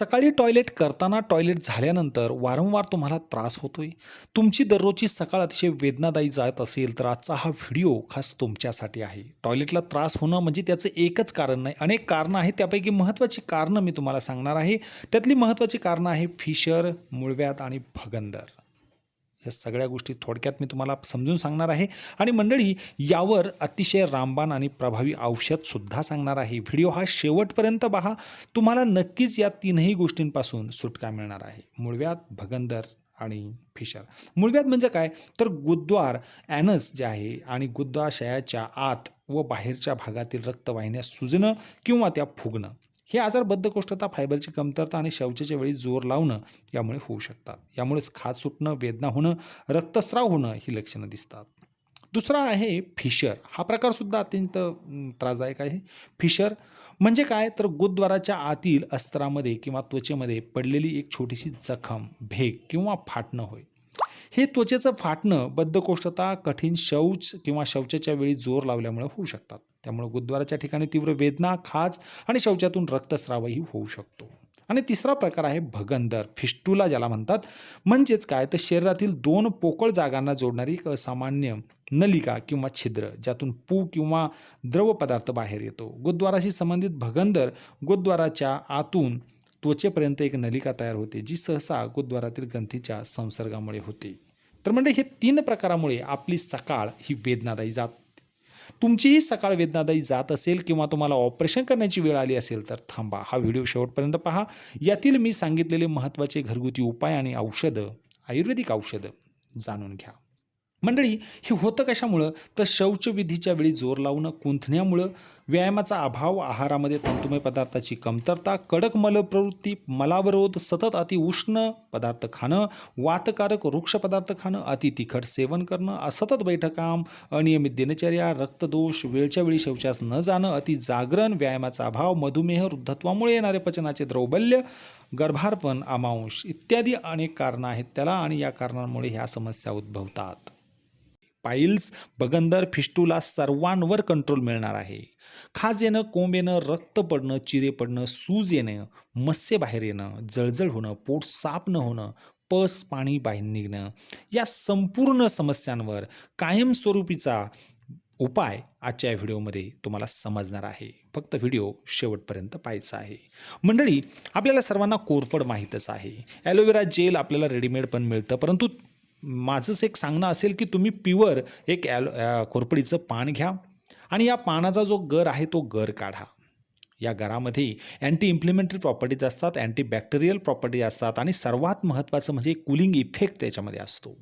सकाळी टॉयलेट करताना टॉयलेट झाल्यानंतर वारंवार तुम्हाला त्रास होतोय. तुमची दररोजची सकाळ अतिशय वेदनादायी जात असेल तर आजचा हा व्हिडिओ खास तुमच्यासाठी आहे. टॉयलेटला त्रास होणं म्हणजे त्याचं एकच कारण नाही. अनेक कारणं आहेत त्यापैकी महत्त्वाची कारणं मी तुम्हाला सांगणार आहे. त्यातली महत्त्वाची कारणं आहे फिशर मुळव्यात आणि भगंदर. या सगळ्या गोष्टी थोडक्यात मी तुम्हाला समजून सांगणार आहे. आणि मंडळी यावर अतिशय रामबाण आणि प्रभावी औषधसुद्धा सांगणार आहे. व्हिडिओ हा शेवटपर्यंत पहा. तुम्हाला नक्कीच या तीनही गोष्टींपासून सुटका मिळणार आहे. मुळव्यात भगंदर आणि फिशर. मुळव्यात म्हणजे काय? तर गुद्वार ॲनस जे आहे आणि गुद्वाशयाच्या आत व बाहेरच्या भागातील रक्तवाहिन्या सुजणं किंवा त्या फुगणं. हे आजार बद्धकोष्ठता फायबरची कमतरता आणि शौचाच्या वेळी जोर लावणं यामुळे होऊ शकतात. यामुळेच खाज सुटणं वेदना होणं रक्तस्राव होणं ही लक्षणं दिसतात. दुसरा आहे फिशर. हा प्रकारसुद्धा अत्यंत त्रासदायक आहे. फिशर म्हणजे काय? तर गुद्वाराच्या आतील अस्त्रामध्ये किंवा त्वचेमध्ये पडलेली एक छोटीशी जखम भेग किंवा फाटणं होय. हे त्वचेचं फाटणं बद्धकोष्ठता कठीण शौच किंवा शौचाच्या वेळी जोर लावल्यामुळे होऊ शकतात. त्यामुळे गुरुद्वाराच्या ठिकाणी तीव्र वेदना खाज आणि शौचातून रक्तस्रावही होऊ शकतो. आणि तिसरा प्रकार आहे भगंदर फिस्टुला ज्याला म्हणतात. म्हणजेच काय? तर शरीरातील दोन पोकळ जागांना जोडणारी एक असामान्य नलिका किंवा छिद्र ज्यातून पू किंवा द्रव पदार्थ बाहेर येतो. गुरुद्वाराशी संबंधित भगंदर गुरुद्वाराच्या आतून त्वचेपर्यंत एक नलिका तयार होते जी सहसा गुद्वारातील ग्रंथीच्या संसर्गामुळे होते. तर म्हणजे हे तीन प्रकारामुळे आपली सकाळ ही वेदनादायी जात. तुमचीही सकाळ वेदनादायी जात असेल किंवा तुम्हाला ऑपरेशन करण्याची वेळ आली असेल तर थांबा. हा व्हिडिओ शेवटपर्यंत पहा. यातील मी सांगितलेले महत्त्वाचे घरगुती उपाय आणि औषधं आयुर्वेदिक औषधं जाणून घ्या. मंडळी हे होतं कशामुळं? तर शौचविधीच्या वेळी जोर लावणं कुंथण्यामुळं. व्यायामाचा अभाव आहारामध्ये तंतुमय पदार्थाची कमतरता कडक मलप्रवृत्ती मलावरोध सतत अति उष्ण पदार्थ खाणं वातकारक वृक्ष पदार्थ खाणं अति तिखट सेवन करणं असतत बैठकाम अनियमित दिनचर्या रक्तदोष वेळच्या वेळी शौचास न जाणं अति जागरण व्यायामाचा अभाव मधुमेह वृद्धत्वामुळे येणारे पचनाचे द्रौबल्य गर्भारपण अमांश इत्यादी अनेक कारणं आहेत त्याला आणि या कारणांमुळे ह्या समस्या उद्भवतात. पाईल्स बगंदर फिस्टूला सर्वांवर कंट्रोल मिळणार आहे. खाज येणं कोंब येणं रक्त पडणं चिरे पडणं सूज येणं मस्से बाहेर येणं जळजळ होणं पोट साफ न होणं पस पाणी बाहेर निघणं या संपूर्ण समस्यांवर कायमस्वरूपीचा उपाय आजच्या व्हिडिओमध्ये तुम्हाला समजणार आहे. फक्त व्हिडिओ शेवटपर्यंत पाहायचा आहे. मंडळी आपल्याला सर्वांना कोरफड माहीतच आहे. ॲलोवेरा जेल आपल्याला रेडीमेड पण मिळतं परंतु माझंच एक सांगणं असेल की तुम्ही प्युअर एक ॲलो खोरपडीचं पान घ्या आणि या पानाचा जो गर आहे तो गर काढा. या गरामध्ये अँटी इम्प्लिमेंटरी प्रॉपर्टीज असतात अँटी बॅक्टेरियल प्रॉपर्टीज असतात आणि सर्वात महत्त्वाचं म्हणजे कूलिंग इफेक्ट त्याच्यामध्ये असतो.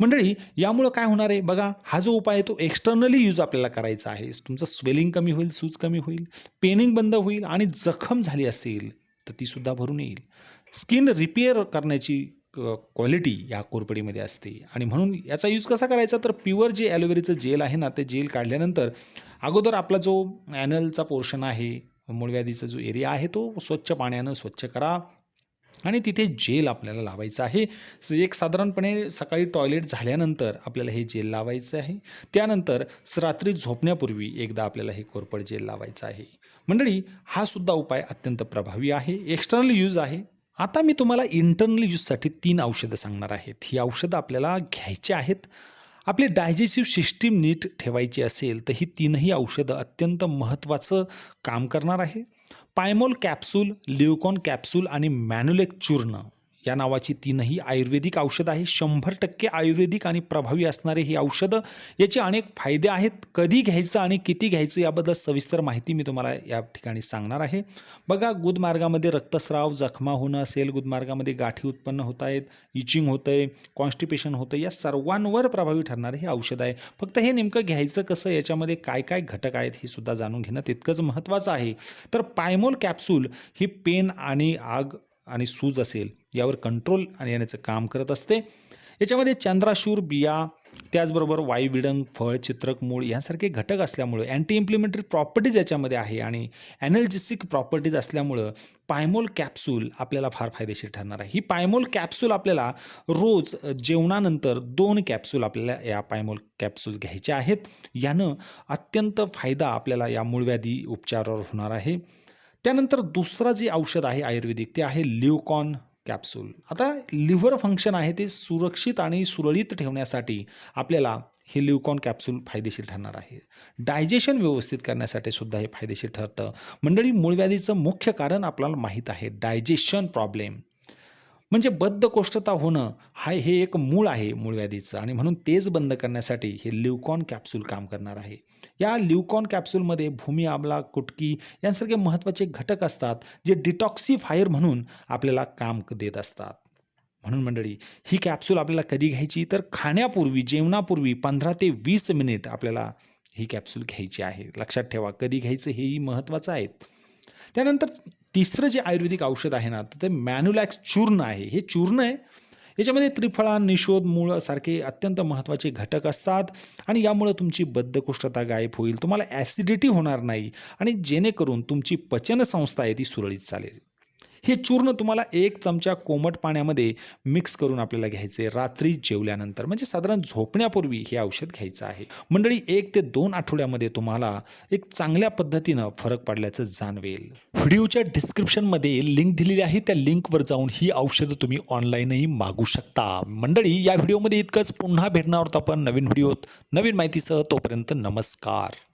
मंडळी यामुळं काय होणार आहे? बघा हा जो उपाय आहे तो एक्सटर्नली यूज आपल्याला करायचा आहे. तुमचं स्वेलिंग कमी होईल सूज कमी होईल पेनिंग बंद होईल आणि जखम झाली असेल तर तीसुद्धा भरून येईल. स्किन रिपेअर करण्याची क्वालिटी या कोरपडीमध्ये असते. आणि म्हणून याचा यूज कसा करायचा? तर प्युअर जे ॲलोवेरीचं जेल आहे ना ते जेल काढल्यानंतर अगोदर आपला जो ॲनलचा पोर्शन आहे मूळव्याधीचा जो एरिया आहे तो स्वच्छ पाण्यानं स्वच्छ करा. आणि तिथे जेल आपल्याला लावायचं आहे. एक साधारणपणे सकाळी टॉयलेट झाल्यानंतर आपल्याला हे जेल लावायचं आहे. त्यानंतर रात्री झोपण्यापूर्वी एकदा आपल्याला हे कोरपड जेल लावायचं आहे. मंडळी हा सुद्धा उपाय अत्यंत प्रभावी आहे. एक्सटर्नल यूज आहे. आता मी तुम्हाला इंटरनल यूजसाठी तीन औषधं सांगणार आहेत. ही औषधं आपल्याला घ्यायची आहेत. आपली डायजेस्टिव्ह सिस्टीम नीट ठेवायची असेल तर ही तीनही औषधं अत्यंत महत्त्वाचं काम करणार आहे. पायमोल कॅप्सूल लिओकॉन कॅप्सूल आणि मॅन्युलेक चूर्ण या नावाची तीनही आयुर्वेदिक औषधं आहे शंभर टक्के आयुर्वेदिक आणि प्रभावी असणारे ही औषधं. याचे अनेक फायदे आहेत. कधी घ्यायचं आणि किती घ्यायचं याबद्दल सविस्तर माहिती मी तुम्हाला या ठिकाणी सांगणार आहे. बघा गुदमार्गामध्ये रक्तस्राव जखमा होणं असेल गुदमार्गामध्ये गाठी उत्पन्न होत आहेत इचिंग होतं आहे कॉन्स्टिपेशन होतं या सर्वांवर प्रभावी ठरणारे हे औषध आहे. फक्त हे नेमकं घ्यायचं कसं याच्यामध्ये काय काय घटक आहेत हे सुद्धा जाणून घेणं तितकंच महत्त्वाचं आहे. तर पायमोल कॅप्सूल ही पेन आणि आग आणि सूज असेल. यावर कंट्रोल आणि येण्याचं काम करत असते. याच्यामध्ये चंद्राशूर बिया त्याचबरोबर वायुविडंग फळ चित्रक मूळ यांसारखे घटक असल्यामुळं अँटी इम्प्लिमेंटरी प्रॉपर्टीज याच्यामध्ये आहे आणि ॲनर्जेसिक प्रॉपर्टीज असल्यामुळं पायमोल कॅप्सूल आपल्याला फार फायदेशीर ठरणार आहे. ही पायमोल कॅप्सूल आपल्याला रोज जेवणानंतर दोन कॅप्सूल आपल्याला या पायमोल कॅप्सूल घ्यायच्या आहेत. यानं अत्यंत फायदा आपल्याला या मूळव्याधी उपचारावर होणार आहे. त्यानंतर दुसरं जे औषध आहे आयुर्वेदिक ते आहे लिवकॉन कॅप्सूल आता लिव्हर फंक्शन आहे ते सुरक्षित आणि सुरळीत ठेवण्यासाठी आपल्याला हे लिवकॉन कॅप्सूल फायदेशीर ठरणार आहे. डायजेशन व्यवस्थित करण्यासाठी सुद्धा हे फायदेशीर ठरतं. मंडळी मूळव्याधीचं मुख्य कारण आपल्याला माहीत आहे. डायजेशन प्रॉब्लेम म्हणजे बद्धकोष्ठता होणं हा हे एक मूळ आहे मूळव्याधीचं आणि म्हणून तेच बंद करण्यासाठी हे लिवकॉन कॅप्सूल काम करणार आहे. या लिवकॉन कॅप्सूलमध्ये भूमी आमला कुटकी यांसारखे महत्त्वाचे घटक असतात जे डिटॉक्सिफायर म्हणून आपल्याला काम देत असतात. म्हणून मंडळी ही कॅप्सूल आपल्याला कधी घ्यायची? तर खाण्यापूर्वी जेवणापूर्वी पंधरा ते वीस मिनिट आपल्याला ही कॅप्सूल घ्यायची आहे. लक्षात ठेवा कधी घ्यायचं हेही महत्त्वाचं आहे. त्यानंतर तिसरं जे आयुर्वेदिक औषध आहे ना तर ते मॅन्युलॅक्स चूर्ण आहे. हे चूर्ण आहे. याच्यामध्ये त्रिफळा निषोध मूळ सारखे अत्यंत महत्त्वाचे घटक असतात आणि यामुळं तुमची बद्धकोष्ठता गायब होईल. तुम्हाला ॲसिडिटी होणार नाही आणि जेणेकरून तुमची पचनसंस्था आहे ती सुरळीत चालेल. हे चूर्ण तुम्हाला एक चमचा कोमट पाण्यामध्ये मिक्स करून आपल्याला घ्यायचे रात्री जेवल्यानंतर. म्हणजे साधारण झोपण्यापूर्वी हे औषध घ्यायचं आहे. मंडळी एक ते दोन आठवड्यामध्ये तुम्हाला एक चांगल्या पद्धतीनं फरक पडल्याचं जाणवेल. व्हिडिओच्या डिस्क्रिप्शनमध्ये लिंक दिलेली आहे. त्या लिंकवर जाऊन ही औषधं तुम्ही ऑनलाईनही मागू शकता. मंडळी या व्हिडिओमध्ये इतकंच. पुन्हा भेटणार आहोत आपण नवीन व्हिडिओत. नवीन माहितीसह तोपर्यंत नमस्कार.